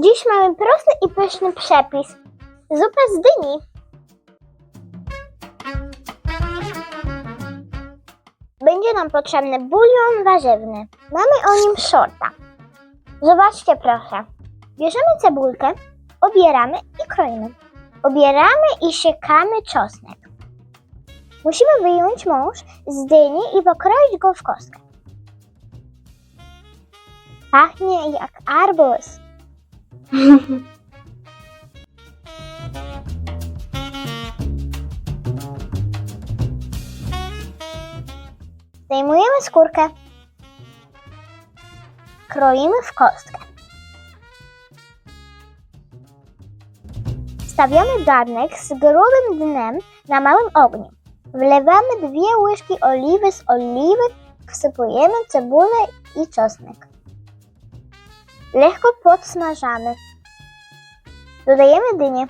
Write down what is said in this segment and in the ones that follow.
Dziś mamy prosty i pyszny przepis. Zupa z dyni. Będzie nam potrzebny bulion warzywny. Mamy o nim shorta. Zobaczcie proszę. Bierzemy cebulkę, obieramy i kroimy. Obieramy i siekamy czosnek. Musimy wyjąć mąż z dyni i pokroić go w kostkę. Pachnie jak arbuz. Zdejmujemy skórkę. Kroimy w kostkę. Stawiamy garnek z grubym dnem na małym ogniu. Wlewamy dwie łyżki oliwy z oliwy, wsypujemy cebulę i czosnek. Lekko podsmażamy. Dodajemy dynię.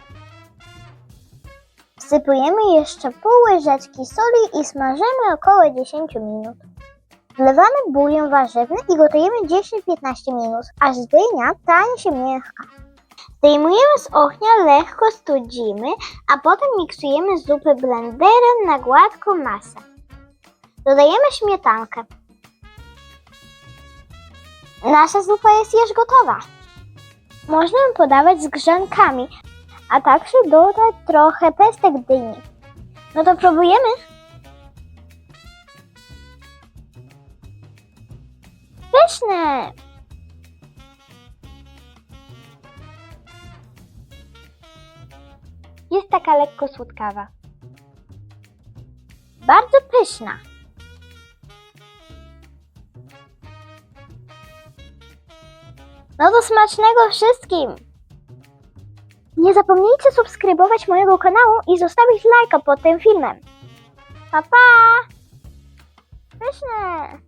Wsypujemy jeszcze pół łyżeczki soli i smażymy około 10 minut. Wlewamy bulion warzywny i gotujemy 10-15 minut, aż dynia stanie się miękka. Zdejmujemy z ognia, lekko studzimy, a potem miksujemy zupę blenderem na gładką masę. Dodajemy śmietankę. Nasza zupa jest już gotowa. Można ją podawać z grzankami, a także dodać trochę pestek dyni. No to próbujemy? Pyszne! Jest taka lekko słodkawa. Bardzo pyszna. No to smacznego wszystkim! Nie zapomnijcie subskrybować mojego kanału i zostawić lajka pod tym filmem. Pa, pa! Pyszne!